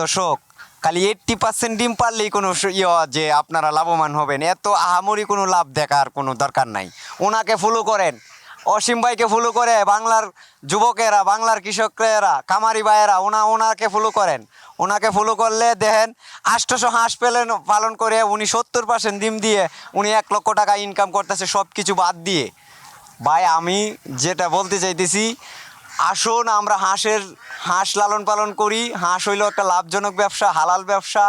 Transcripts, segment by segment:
দর্শক, খালি eighty percent ডিম পারলেই কোনো ইয়ে যে আপনারা লাভবান হবেন। এত আহামরি কোনো লাভ দেখার কোনো দরকার নাই। ওনাকে ফলো করেন। অসীম ভাইকে ফলো করে বাংলার যুবকেরা, বাংলার কৃষকেরা কামারি ভাইয়েরা, ওনা ওনাকে ফলো করেন। ওনাকে ফলো করলে দেখেন আষ্টশো হাঁস পেলেন পালন করে উনি সত্তর পার্সেন্ট ডিম দিয়ে উনি এক লক্ষ টাকা ইনকাম করতেছে সব কিছু বাদ দিয়ে। ভাই, আমি যেটা বলতে চাইতেছি আসুন, আমরা হাঁসের হাঁস লালন পালন করি। হাঁস হইল একটা লাভজনক ব্যবসা, হালাল ব্যবসা।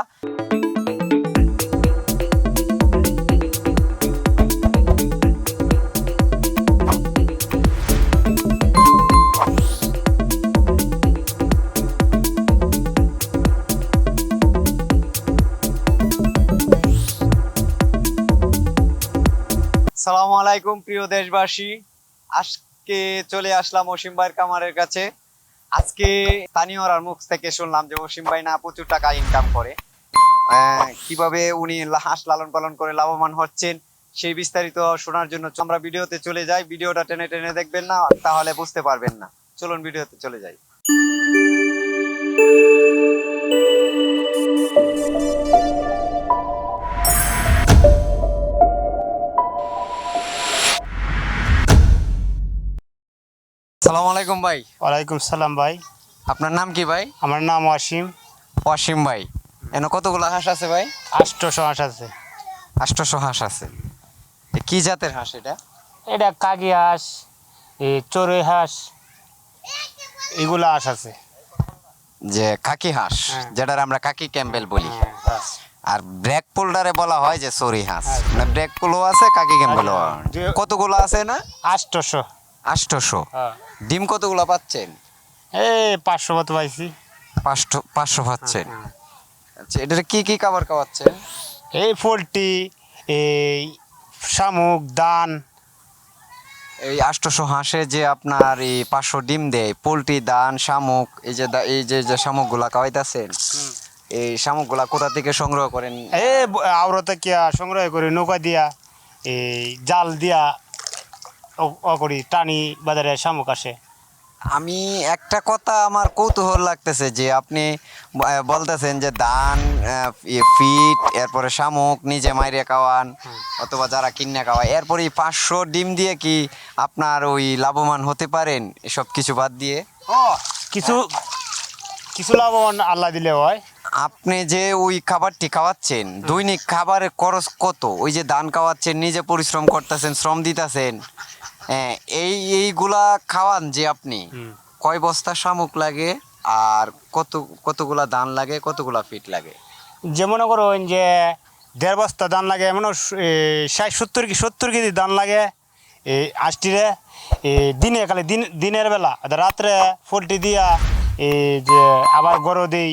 সালামু আলাইকুম, প্রিয় দেশবাসী। আজকে চলে আসলাম অসীম ভাইয়ের কামারের কাছে। আজকে স্থানীয়রার মুখ থেকে শুনলাম যে অসীম ভাই না প্রচুর টাকা ইনকাম করে। কীভাবে উনি হাঁস লালন পালন করে লাভবান হচ্ছেন, সেই বিস্তারিত শোনার জন্য আমরা ভিডিওতে চলে যাই। ভিডিওটা টেনে টেনে দেখবেন না, তাহলে বুঝতে পারবেন না। চলুন ভিডিওতে চলে যাই। সালাম আলাইকুম ভাই। ওয়ালাইকুম সালাম ভাই। আপনার নাম কি ভাই? আমার নাম অসীম অসীম ভাই। এন কতগুলো হাঁস আছে ভাই? আষ্টশো হাঁস আছে। আষ্টশো হাঁস আছে। কি জাতের হাঁস এটা? এটা কাগি হাঁস এই চড়ুই হাঁস এগুলো হাঁস আছে। যে কাকি হাঁস হ্যাঁ। যেটার আমরা কাকি ক্যাম্বেল বলি। হ্যাঁ। আর ব্রেক পোল্ডারে বলা হয় যে সরি হাঁস। মানে ব্রেক পোলও আছে কাকি ক্যাম্বেলও হ্যাঁ। কতগুলো আছে না আষ্টশো আষ্টশো। হ্যাঁ। ডিম কতগুলো পাচ্ছেন? এই পাঁচশো মতো পাইছি। পাঁচশো পাঁচশো পাচ্ছেন। হ্যাঁ। আচ্ছা এটার কি কি খাবার খাওয়াচ্ছেন? এই পোলট্রি এই শামুক দান। এই আষ্টশো হাঁসে যে আপনার এই পাঁচশো ডিম দেয় পোলট্রি দান শামুক এই যে এই যে যে শামুকগুলা খাওয়াইতেছেন এই শামুকগুলা কোথা থেকে সংগ্রহ করেন? এই আওরতে কিয়া সংগ্রহ করি নৌকা দিয়া এই জাল দিয়া করি টানি বাজারে শামুক আসে। আমি একটা কথা আমার কৌতূহল লাগতেছে যে আপনি বলতেছেন যে ইয়ে, ফিট এরপরে শামুক নিজে মাইরে খাওয়ান অথবা যারা কিনে খাওয়ায় এরপরে পাঁচশো ডিম দিয়ে কি আপনার ওই লাভবান হতে পারেন? এসব কিছু বাদ দিয়ে। কিছু কিছু লাভবান আল্লাহ দিলে হয়। আপনি যে ওই খাবারটি খাওয়াচ্ছেন দৈনিক খাবারের খরচ কত? ওই যে ধান খাওয়াচ্ছেন নিজে পরিশ্রম করতেছেন শ্রম দিতেছেন। এই এইগুলা খাওয়ান যে আপনি। কয় বস্তা শামুক লাগে আর কত কতগুলা ধান লাগে কতগুলা ফিট লাগে? যে মনে করো যে দেড় বস্তা ধান লাগে এমন ষাট সত্তর কি সত্তর কেজি ধান লাগে এই আষ্টিরে দিনে খালি দিন দিনের বেলা রাত্রে পোলট্রি দিয়া এই যে আবার গরু দিই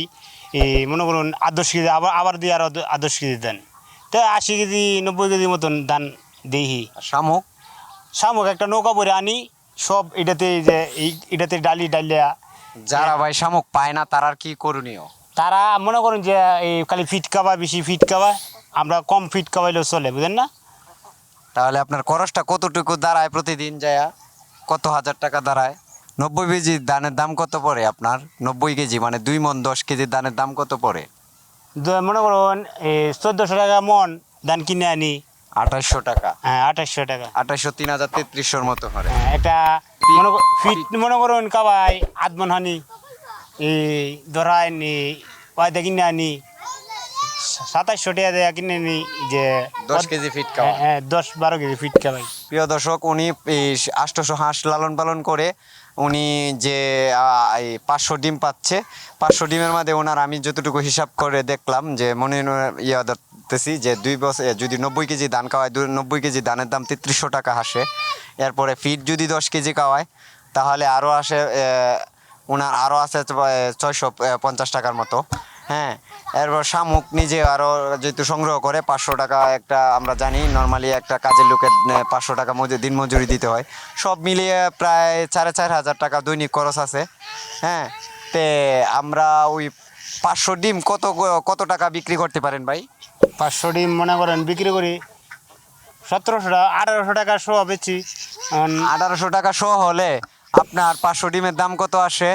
এই মনে করুন আট দশ কেজি আবার আবার দিয়ে আর আট দশ কেজি দেন। তো আশি কেজি নব্বই কেজি মতন ধান দিই। শামুক? শামুক একটা নৌকা পরে আনি সব এটাতে যে এটাতে ডালি ডালিয়া। যারা ভাই শামুক পায় না তার আর কি করণীয়? তারা মনে করুন যে এই খালি ফিট খাওয়া বেশি ফিট খাওয়া আমরা কম ফিট খাওয়াইলেও চলে বুঝেন না? তাহলে আপনার খরচটা কতটুকু দাঁড়ায় প্রতিদিন যায়া? কত হাজার টাকা দাঁড়ায়? নব্বই কেজি ধানের দাম কত পড়ে আপনার? নব্বই কেজি মানে দুই মন দশ কেজি দানের দাম কত পড়ে? মনে করুন চোদ্দোশো টাকা মন ধান কিনে আনি আঠাশশো টাকা। হ্যাঁ আঠাশশো টাকা। আঠাশশো তিন হাজার তেত্রিশশোর মতো হয় হ্যাঁ, মনে ফিট মনে করুন কাবাই আধমন হানি এই ধরাই নি ওয়াইদা কিনে আনি সাতাশশো টাকা দেয়া কিনে আনি যে দশ কেজি ফিট হ্যাঁ, খাওয়া হ্যাঁ দশ বারো কেজি ফিট খাবাই প্রিয় দর্শক উনি আষ্টশো হাঁস লালন পালন করে উনি যে পাঁচশো ডিম পাচ্ছে। পাঁচশো ডিমের মধ্যে ওনার আমি যতটুকু হিসাব করে দেখলাম যে মনে ইয়ে ধরতেছি যে দুই বছর যদি নব্বই কেজি ধান খাওয়ায় নব্বই কেজি ধানের দাম তেত্রিশশো টাকা আসে এরপরে ফিট যদি দশ কেজি খাওয়ায়, তাহলে আরও আসে ওনার আরও আছে ছয়শো পঞ্চাশ টাকার মতো। হ্যাঁ এরপর শামুক নিজে আরও যেহেতু সংগ্রহ করে, পাঁচশো টাকা একটা আমরা জানি, নর্মালি একটা কাজের লোকের পাঁচশো টাকা মজুরি দিন মজুরি দিতে হয়। সব মিলিয়ে প্রায় সাড়ে চার হাজার টাকা দৈনিক খরচ আছে। হ্যাঁ তে আমরা ওই পাঁচশো ডিম কত কত টাকা বিক্রি করতে পারেন ভাই? পাঁচশো ডিম মনে করেন বিক্রি করি। সতেরোশো টাকা, আঠারোশো টাকা শো বেচি। আঠারোশো টাকা শো হলে আপনার পাঁচশো ডিমের দাম কত আসে?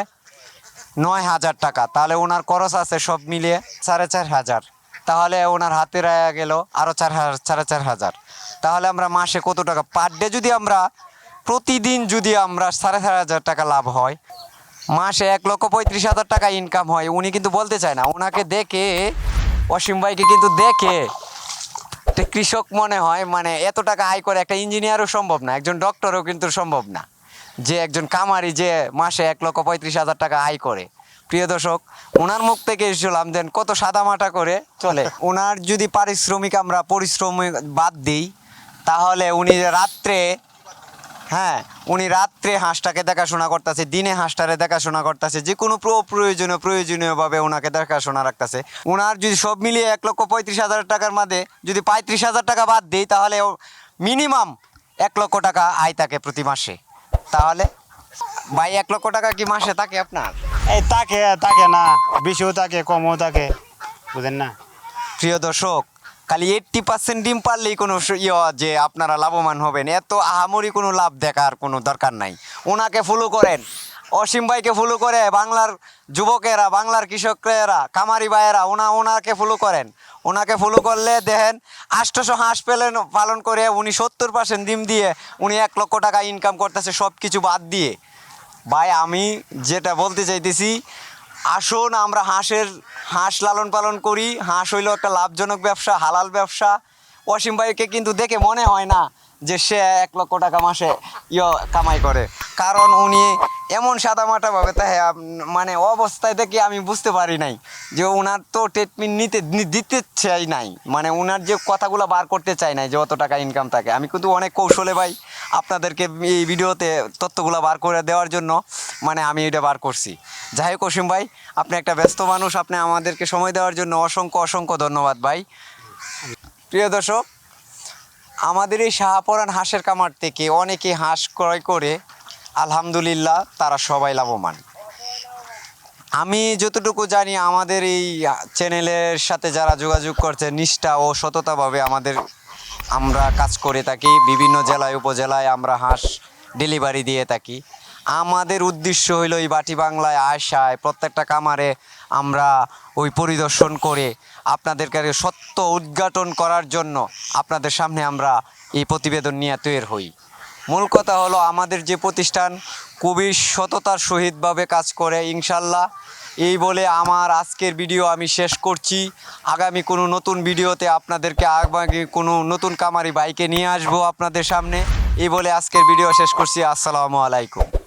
নয় হাজার টাকা। তাহলে ওনার খরচ আছে সব মিলিয়ে সাড়ে চার হাজার। তাহলে ওনার হাতে রায়া গেল আরও চার হাজার, সাড়ে চার হাজার। তাহলে আমরা মাসে কত টাকা? পার ডে যদি আমরা প্রতিদিন যদি আমরা সাড়ে চার হাজার টাকা লাভ হয়, মাসে এক লক্ষ পঁয়ত্রিশ হাজার টাকা ইনকাম হয়, উনি কিন্তু বলতে চায় না। ওনাকে দেখে অসীম ভাইকে কিন্তু দেখে কৃষক মনে হয় মানে এত টাকা আয় করে একটা ইঞ্জিনিয়ারও সম্ভব না, একজন ডক্টরও কিন্তু সম্ভব না। যে একজন কামারি যে মাসে এক লক্ষ পঁয়ত্রিশ হাজার টাকা আয় করে। প্রিয় দর্শক ওনার মুখ থেকে শুনলাম দেন কত সাদামাটা করে চলে। ওনার যদি পারিশ্রমিক আমরা পরিশ্রমিক বাদ দিই, তাহলে উনি রাত্রে হ্যাঁ উনি রাত্রে হাঁসটাকে দেখাশোনা করতেছে দিনে হাঁসটারে দেখাশোনা করতেছে যে কোনো প্র- প্রয়োজনীয় প্রয়োজনীয়ভাবে ওনাকে দেখাশোনা রাখতেছে। ওনার যদি সব মিলিয়ে এক লক্ষ পঁয়ত্রিশ হাজার টাকার মধ্যে যদি পঁয়ত্রিশ হাজার টাকা বাদ দিই তাহলে মিনিমাম এক লক্ষ টাকা আয় থাকে প্রতি মাসে। তাহলে ভাই এক লক্ষ টাকা কি মাসে থাকে আপনার? এই তাকে তাকে না। বেশিও থাকে কমও থাকে। বুঝেন না? প্রিয় দর্শক খালি এইট্টি পার্সেন্ট ডিম পারলেই কোনো ইয়ে যে আপনারা লাভবান হবেন। এত আহামরি কোনো লাভ দেখার কোনো দরকার নাই। ওনাকে ফলো করেন। অসীম ভাইকে ফলো করে, বাংলার যুবকেরা, বাংলার কৃষকেরা কামারি ভাইয়েরা, ওনা ওনাকে ফলো করেন। ওনাকে ফলো করলে দেখেন আষ্টশো হাঁস পেলেন পালন করে উনি সত্তর পার্সেন্ট ডিম দিয়ে উনি এক লক্ষ টাকা ইনকাম করতেছে সব কিছু বাদ দিয়ে। ভাই, আমি যেটা বলতে চাইতেছি আসুন, আমরা হাঁসের হাঁস লালন পালন করি। হাঁস হইল একটা লাভজনক ব্যবসা, হালাল ব্যবসা। অসীম ভাইকে কিন্তু দেখে মনে হয় না যে সে এক লক্ষ টাকা মাসে ইয় কামাই করে। কারণ উনি এমন সাদামাটাভাবে তাই আম- মানে অবস্থায় দেখে আমি বুঝতে পারি নাই যে ওনার তো ট্রিটমেন্ট নিতে দিতে চাই নাই। মানে ওনার যে কথাগুলো বার করতে চাই নাই যে অত টাকা ইনকাম থাকে। আমি কিন্তু অনেক কৌশলে ভাই আপনাদেরকে এই ভিডিওতে তথ্যগুলো বার করে দেওয়ার জন্য মানে আমি এটা বার করছি। যাই হোক অসীম ভাই, আপনি একটা ব্যস্ত মানুষ, আপনি আমাদেরকে সময় দেওয়ার জন্য অসংখ্য অসংখ্য ধন্যবাদ ভাই। প্রিয় দর্শক আমাদের এই শাহপরান হাঁসের কামার থেকে অনেকে হাঁস ক্রয় করে, আলহামদুলিল্লাহ তারা সবাই লাভবান। আমি যতটুকু জানি আমাদের এই চ্যানেলের সাথে যারা যোগাযোগ করছে, নিষ্ঠা ও সততাভাবে আমাদের আমরা কাজ করে থাকি। বিভিন্ন জেলায়, উপজেলায় আমরা হাঁস ডেলিভারি দিয়ে থাকি। আমাদের উদ্দেশ্য হইল এই বাটি বাংলায় আশায় প্রত্যেকটা কামারে আমরা ওই পরিদর্শন করে আপনাদেরকে সত্য উদ্ঘাটন করার জন্য আপনাদের সামনে আমরা এই প্রতিবেদন নিয়ে তৈরি হই। মূল কথা হলো আমাদের যে প্রতিষ্ঠান খুবই সততার সহিতভাবে কাজ করে ইনশাল্লাহ এই বলে আমার আজকের ভিডিও আমি শেষ করছি। আগামী কোনো নতুন ভিডিওতে আপনাদেরকে আগামী কোনো নতুন কামারি বাইকে নিয়ে আসব আপনাদের সামনে। এই বলে আজকের ভিডিও শেষ করছি। আসসালামু আলাইকুম।